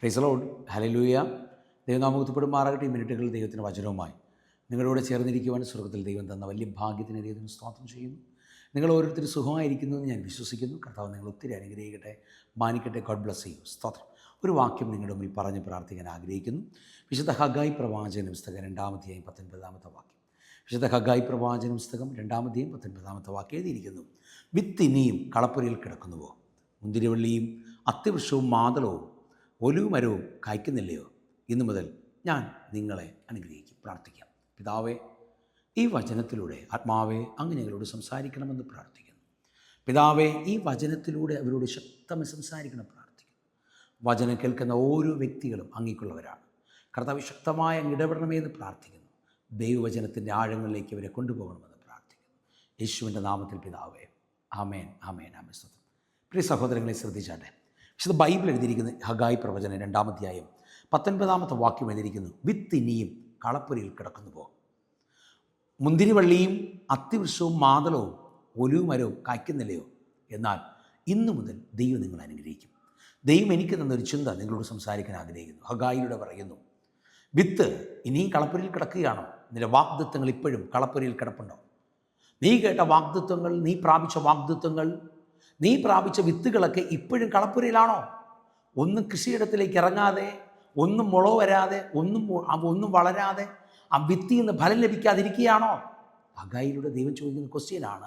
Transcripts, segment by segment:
പ്രൈസലോഡ് ഹലലൂയ ദൈവനാമകത്തിപ്പെടും മാറാകട്ടെ. ഈ മിനിറ്റുകളിൽ ദൈവത്തിന്റെ വചനവുമായി നിങ്ങളോട് ചേർന്നിരിക്കുവാൻ സ്വർഗത്തിൽ ദൈവം തന്ന വലിയ ഭാഗ്യത്തിന് ദൈവത്തിന് സ്തോത്രം ചെയ്യുന്നു. നിങ്ങൾ ഓരോരുത്തരും സുഖമായിരിക്കുന്നു എന്ന് ഞാൻ വിശ്വസിക്കുന്നു. കർത്താവ് നിങ്ങൾ ഒത്തിരി അനുഗ്രഹിക്കട്ടെ. മാനിക്കട്ടെ. ഗോഡ് ബ്ലസ് ചെയ്യും സ്തോത്രം. ഒരു വാക്യം നിങ്ങളുടെ മുമ്പിൽ പറഞ്ഞ് പ്രാർത്ഥിക്കാൻ ആഗ്രഹിക്കുന്നു. വിശുദ്ധ ഹഗായി പ്രവാചന പുസ്തകം രണ്ടാമത്തെയായും പത്തൊൻപതാമത്തെ വാക്യം. വിശുദ്ധ ഹഗായി പ്രവാചന പുസ്തകം രണ്ടാമത്തെയും പത്തൊൻപതാമത്തെ വാക്യം എഴുതിയിരിക്കുന്നു. വിത്ത് ഇനിയും കളപ്പുരയിൽ കിടക്കുന്നുവോ? മുന്തിരിവള്ളിയും അത്യവൃക്ഷവും മാതളവും ഒലുമരവും കായ്ക്കുന്നില്ലയോ? ഇന്നു മുതൽ ഞാൻ നിങ്ങളെ അനുഗ്രഹിക്കും പ്രാർത്ഥിക്കാം. പിതാവേ ഈ വചനത്തിലൂടെ ആത്മാവെ അങ്ങ് ഞങ്ങളോട് സംസാരിക്കണമെന്ന് പ്രാർത്ഥിക്കുന്നു. പിതാവെ ഈ വചനത്തിലൂടെ അവരോട് ശക്തമായി സംസാരിക്കണം പ്രാർത്ഥിക്കുന്നു. വചനം കേൾക്കുന്ന ഓരോ വ്യക്തികളും അങ്ങേക്കുള്ളവരാണ്. കർത്താവ് ശക്തമായ ഇടപെടണമേ എന്ന് പ്രാർത്ഥിക്കുന്നു. ദൈവവചനത്തിന്റെ ആഴങ്ങളിലേക്ക് അവരെ കൊണ്ടുപോകണമെന്ന് പ്രാർത്ഥിക്കുന്നു. യേശുവിന്റെ നാമത്തിൽ പിതാവേ ആമേൻ ആമേൻ ആമേൻ. സ്വതം പ്രിയ സഹോദരങ്ങളെ ശ്രദ്ധിച്ചാട്ടെ. വിശുദ്ധ ബൈബിൾ എഴുതിയിരിക്കുന്നത് ഹഗായി പ്രവചനം രണ്ടാമധ്യായം പത്തൊൻപതാമത്തെ വാക്യം എഴുതിയിരിക്കുന്നു. വിത്ത് ഇനിയും കളപ്പുരയിൽ കിടക്കുന്നു പോകും മുന്തിരിവള്ളിയും അത്തിവൃക്ഷവും മാതളവും ഒലുമരവും കായ്ക്കുന്നില്ലയോ? എന്നാൽ ഇന്നു മുതൽ ദൈവം നിങ്ങൾ അനുഗ്രഹിക്കും. ദൈവം എനിക്ക് തന്നൊരു ചിന്ത നിങ്ങളോട് സംസാരിക്കാൻ ആഗ്രഹിക്കുന്നു. ഹഗായിലൂടെ പറയുന്നു വിത്ത് ഇനിയും കളപ്പുരയിൽ കിടക്കുകയാണോ? നിന്റെ വാഗ്ദത്വങ്ങൾ ഇപ്പോഴും കളപ്പുരയിൽ കിടപ്പുണ്ടോ? നീ കേട്ട വാഗ്ദത്വങ്ങൾ നീ പ്രാപിച്ച വാഗ്ദത്വങ്ങൾ നീ പ്രാപിച്ച വിത്തുകളൊക്കെ ഇപ്പോഴും കളപ്പുരയിലാണോ? ഒന്നും കൃഷിയിടത്തിലേക്ക് ഇറങ്ങാതെ ഒന്നും മുള വരാതെ ഒന്നും ഒന്നും വളരാതെ ആ വിത്തിൽ നിന്ന് ഫലം ലഭിക്കാതിരിക്കുകയാണോ? അഗായിലൂടെ ദൈവം ചോദിക്കുന്ന ക്വസ്റ്റ്യനാണ്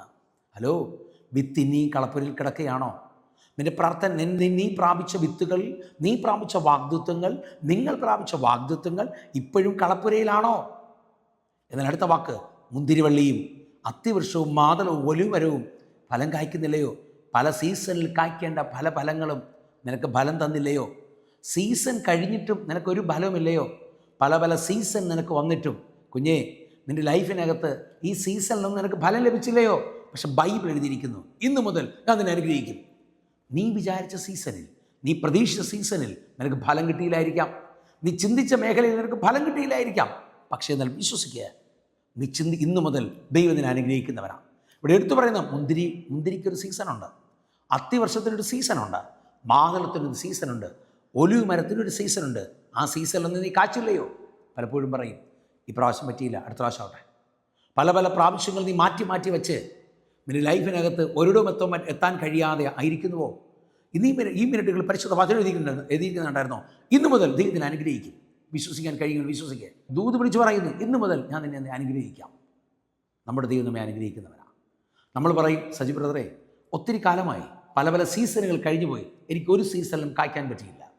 ഹലോ വിത്ത് ഇനിയും കളപ്പുരയിൽ കിടക്കുകയാണോ? നിന്റെ പ്രാർത്ഥന നീ- നീ പ്രാപിച്ച വിത്തുകൾ നീ പ്രാപിച്ച വാഗ്ദത്വങ്ങൾ നിങ്ങൾ പ്രാപിച്ച വാഗ്ദത്വങ്ങൾ ഇപ്പോഴും കളപ്പുരയിലാണോ? എന്നാൽ അടുത്ത വാക്ക് മുന്തിരിവള്ളിയും അത്തിവൃക്ഷവും മാതളവും ഒലിവരവും ഫലം കായ്ക്കുന്നില്ലയോ? പല സീസണിൽ കായ്ക്കേണ്ട പല ഫലങ്ങളും നിനക്ക് ഫലം തന്നില്ലയോ? സീസൺ കഴിഞ്ഞിട്ടും നിനക്കൊരു ഫലവുമില്ലയോ? പല പല സീസൺ നിനക്ക് വന്നിട്ടും. കുഞ്ഞേ നിന്റെ ലൈഫിനകത്ത് ഈ സീസണിലൊന്നും നിനക്ക് ഫലം ലഭിച്ചില്ലയോ? പക്ഷെ ബൈബിൾ എഴുതിയിരിക്കുന്നു. ഇന്നു മുതൽ ഞാൻ നിന്നെ അനുഗ്രഹിക്കും. നീ വിചാരിച്ച സീസണിൽ നീ പ്രതീക്ഷിച്ച സീസണിൽ നിനക്ക് ഫലം കിട്ടിയില്ലായിരിക്കാം. നീ ചിന്തിച്ച മേഖലയിൽ നിനക്ക് ഫലം കിട്ടിയില്ലായിരിക്കാം. പക്ഷേ എന്നാൽ വിശ്വസിക്കുക നീ ചിന്തി ഇന്നു മുതൽ ദൈവത്തിനെ അനുഗ്രഹിക്കുന്നവനാണ് ഇവിടെ എടുത്തു പറയുന്ന മുന്തിരി മുന്തിരിക്കൊരു സീസണുണ്ട്. അത്തിവർഷത്തിനൊരു സീസണുണ്ട്. മാതളത്തിനൊരു സീസണുണ്ട്. ഒലിവ് മരത്തിനൊരു സീസണുണ്ട്. ആ സീസണിലൊന്നും നീ കാച്ചില്ലയോ? പലപ്പോഴും പറയും. ഈ പ്രാവശ്യം പറ്റിയില്ല. അടുത്ത പ്രാവശ്യം ആവട്ടെ. പല പല പ്രാവശ്യങ്ങൾ നീ മാറ്റി മാറ്റി വെച്ച് നിന്റെ ലൈഫിനകത്ത് ഒരിടവും എത്തോ എത്താൻ കഴിയാതെ ആയിരിക്കുന്നുവോ? ഇന്ന് ഈ ഈ മിനിറ്റുകൾ പരിശുദ്ധ വചനം എഴുതിയിട്ടുണ്ടായിരുന്നു? എഴുതിയിരിക്കുന്നുണ്ടായിരുന്നോ ഇന്നു മുതൽ ദൈവത്തിന് അനുഗ്രഹിക്കും. വിശ്വസിക്കാൻ കഴിയുമെങ്കിൽ വിശ്വസിക്കുക ദൂത് വിളിച്ച് പറയുന്നു ഇന്നു മുതൽ ഞാൻ നിന്നെ അനുഗ്രഹിക്കാം. നമ്മുടെ ദൈവം നമ്മെ അനുഗ്രഹിക്കുന്നവനാണ് നമ്മൾ പറയും സജി ബ്രദറെ ഒത്തിരി കാലമായി പല പല സീസണുകൾ കഴിഞ്ഞു പോയി എനിക്ക് ഒരു സീസണിലും കായ്ക്കാൻ പറ്റിയില്ല.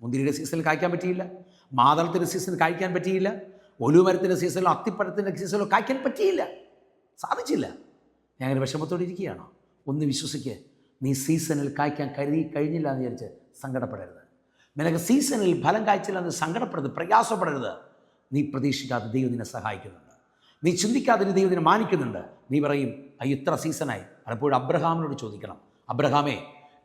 മുന്തിരിയുടെ സീസണിൽ കായ്ക്കാൻ പറ്റിയില്ല. മാതളത്തിന്റെ സീസണിൽ കായ്ക്കാൻ പറ്റിയില്ല. ഒലുമരത്തിന്റെ സീസണിലോ അത്തിപ്പഴത്തിന്റെ സീസണിലോ കായ്ക്കാൻ പറ്റിയില്ല. സാധിച്ചില്ല. ഞാൻ അങ്ങനെ വിഷമത്തോടെ ഇരിക്കുകയാണോ? ഒന്ന് വിശ്വസിക്ക്. നീ സീസണിൽ കായ്ക്കാൻ കരുതി കഴിഞ്ഞില്ല എന്ന് വിചാരിച്ച് സങ്കടപ്പെടരുത്. നിനക്ക് സീസണിൽ ഫലം കായ്ച്ചില്ല എന്ന് സങ്കടപ്പെടരുത്. പ്രയാസപ്പെടരുത്. നീ പ്രതീക്ഷിക്കാതെ ദൈവം നിന്നെ സഹായിക്കുന്നുണ്ട്. നീ ചിന്തിക്കാതെ ദൈവം നിന്നെ മാനിക്കുന്നുണ്ട്. നീ പറയും അയ്യോ ഇത്ര സീസണായി. പലപ്പോഴും അബ്രഹാമിനോട് ചോദിക്കണം. അബ്രഹാമേ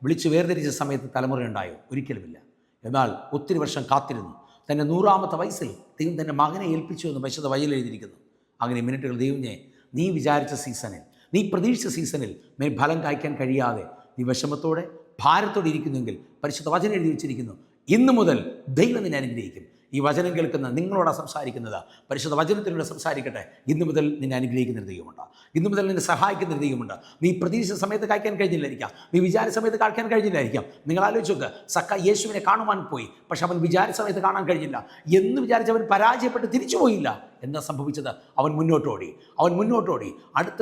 വിളിച്ച് വേർതിരിച്ച സമയത്ത് തലമുറ ഉണ്ടായോ? ഒരിക്കലുമില്ല. എന്നാൽ ഒത്തിരി വർഷം കാത്തിരുന്നു. തന്റെ നൂറാമത്തെ വയസ്സിൽ ദൈവം തന്റെ മകനെ ഏൽപ്പിച്ചു എന്ന് വിശുദ്ധ വയ്യിൽ എഴുതിയിരിക്കുന്നു. അങ്ങനെ മിനിറ്റുകൾ ദൈവഞ്ഞെ നീ വിചാരിച്ച സീസണിൽ നീ പ്രതീക്ഷിച്ച സീസണിൽ മേ ഫലം കായ്ക്കാൻ കഴിയാതെ നീ വിഷമത്തോടെ ഭാരത്തോടെ ഇരിക്കുന്നുവെങ്കിൽ പരിശുദ്ധ വചനം എഴുതി വെച്ചിരിക്കുന്നു ഇന്നു മുതൽ ദൈവം നിന്നെ അനുഗ്രഹിക്കും. ഈ വചനം കേൾക്കുന്ന നിങ്ങളോട് സംസാരിക്കുന്നത്? പരിശുദ്ധ വചനത്തിലൂടെ സംസാരിക്കട്ടെ. ഇന്നു മുതൽ നിന്നെ അനുഗ്രഹിക്കുന്ന ഒരു ദൈവമുണ്ട്. ഇന്നു മുതൽ നിന്നെ സഹായിക്കുന്ന ഒരു ദൈവമുണ്ട്. നീ പ്രതീക്ഷിച്ച സമയത്ത് കായ്ക്കാൻ കഴിഞ്ഞില്ലായിരിക്കാം. നീ വിചാരിച്ച സമയത്ത് കായ്ക്കാൻ കഴിഞ്ഞില്ലായിരിക്കാം. നിങ്ങൾ ആലോചിച്ച് നോക്ക്. സക്ക യേശുവിനെ കാണുവാൻ പോയി. പക്ഷെ അവൻ വിചാരിച്ച സമയത്ത് കാണാൻ കഴിഞ്ഞില്ല. എന്ന് വിചാരിച്ച് അവൻ പരാജയപ്പെട്ട് തിരിച്ചു പോയില്ല. എന്താ സംഭവിച്ചത്? അവൻ മുന്നോട്ടോടി അവൻ മുന്നോട്ടോടി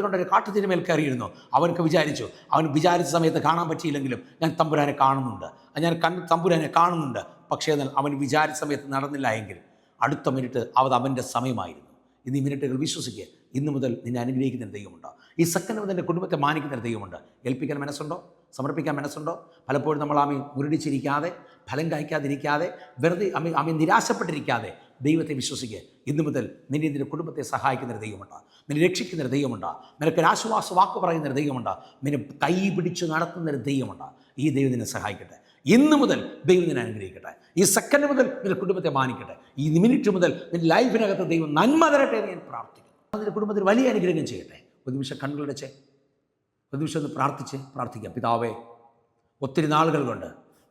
കൊണ്ടൊരു കാട്ടുതിരി മേൽ കയറിയിരുന്നു. അവനൊക്കെ വിചാരിച്ചു. അവൻ വിചാരിച്ച സമയത്ത് കാണാൻ പറ്റിയില്ലെങ്കിലും ഞാൻ തമ്പുരാനെ കാണുന്നുണ്ട്. ഞാൻ കണ്ണ് തമ്പുരാനെ കാണുന്നുണ്ട്. പക്ഷേ എന്നാൽ അവൻ വിചാരിച്ച സമയത്ത് നടന്നില്ല എങ്കിൽ അടുത്ത മിനിറ്റ് അവത് അവന്റെ സമയമായിരുന്നു. ഇന്ന് ഈ മിനിറ്റുകൾ വിശ്വസിക്കുക. ഇന്നു മുതൽ നിന്നെ അനുഗ്രഹിക്കുന്ന ദൈവമുണ്ട്. ഈ സെക്കൻഡ് മുതൽ എന്റെ കുടുംബത്തെ മാനിക്കുന്ന ദൈവമുണ്ട്. ഏൽപ്പിക്കാൻ മനസ്സുണ്ടോ? സമർപ്പിക്കാൻ മനസ്സുണ്ടോ? പലപ്പോഴും നമ്മൾ ആമി മുരടിച്ചിരിക്കാതെ ഫലം കായ്ക്കാതിരിക്കാതെ വെറുതെ അമ്മ അമ്മ നിരാശപ്പെട്ടിരിക്കാതെ ദൈവത്തെ വിശ്വസിക്കുക. ഇന്നു മുതൽ നിന്നെ നിന്റെ കുടുംബത്തെ സഹായിക്കുന്ന ദൈവമുണ്ട്. നിന്നെ രക്ഷിക്കുന്ന ദൈവമുണ്ട്. നിനക്ക് ഒരു ആശ്വാസ വാക്ക് പറയുന്ന ദൈവമുണ്ട്. നിന്നെ കൈ പിടിച്ച് നടത്തുന്ന ദൈവമുണ്ട്. ഈ ദൈവം നിന്നെ സഹായിക്കട്ടെ. ഇന്ന് മുതൽ ദൈവം നിന്നെ അനുഗ്രഹിക്കട്ടെ. ഈ സെക്കൻഡ് മുതൽ നിന്റെ കുടുംബത്തെ മാനിക്കട്ടെ. ഈ മിനിറ്റ് മുതൽ നിന്റെ ലൈഫിനകത്ത് ദൈവം നന്മ തരട്ടെ എന്ന് ഞാൻ പ്രാർത്ഥിക്കുന്നു. നിന്റെ കുടുംബത്തിൽ വലിയ അനുഗ്രഹം ചെയ്യട്ടെ. ഒരു നിമിഷം കണ്ണുകളടച്ചേ ഒരു നിമിഷം ഒന്ന് പ്രാർത്ഥിച്ച്. പ്രാർത്ഥിക്കാം. പിതാവേ ഒത്തിരി നാളുകൾ കൊണ്ട്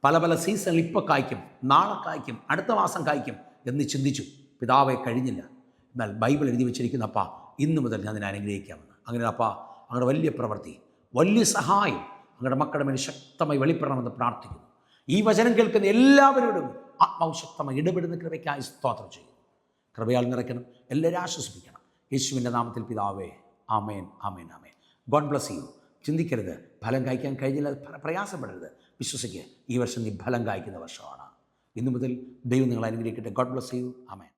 പല പല സീസണിൽ ഇപ്പോൾ കായ്ക്കും നാളെ കായ്ക്കും അടുത്ത മാസം കായ്ക്കും എന്ന് ചിന്തിച്ചു. പിതാവെ കഴിഞ്ഞില്ല. എന്നാൽ ബൈബിൾ എഴുതി വെച്ചിരിക്കുന്ന അപ്പാ ഇന്നു മുതൽ ഞാൻ നിന്നെ അനുഗ്രഹിക്കാമെന്ന്. അങ്ങനെ അപ്പാ അങ്ങയുടെ വലിയ പ്രവൃത്തി വലിയ സഹായം അങ്ങയുടെ മക്കളുടെ മേൽ ശക്തമായി വെളിപ്പെടണമെന്ന് പ്രാർത്ഥിക്കുന്നു. ഈ വചനം കേൾക്കുന്ന എല്ലാവരോടും ആത്മാവശക്തമായി ഇടപെടുന്ന കൃപയ്ക്കായി സ്തോത്രം ചെയ്യും. കൃപയാൽ നിറയ്ക്കണം എല്ലാവരും ആശ്വസിപ്പിക്കണം. യേശുവിന്റെ നാമത്തിൽ പിതാവേ ആമേൻ ആമേൻ ആമേൻ. ഗോഡ് ബ്ലസ് യു ചിന്തിക്കരുത് ഫലം കായ്ക്കാൻ കഴിഞ്ഞില്ല പ്ര- പ്രയാസപ്പെടരുത്. വിശ്വസിക്കുക ഈ വർഷം നീ ഫലം കായ്ക്കുന്ന വർഷമാണ്. ഇന്നു മുതൽ ദൈവം നിങ്ങൾ അനുഗ്രഹിക്കട്ടെ. God bless you amen.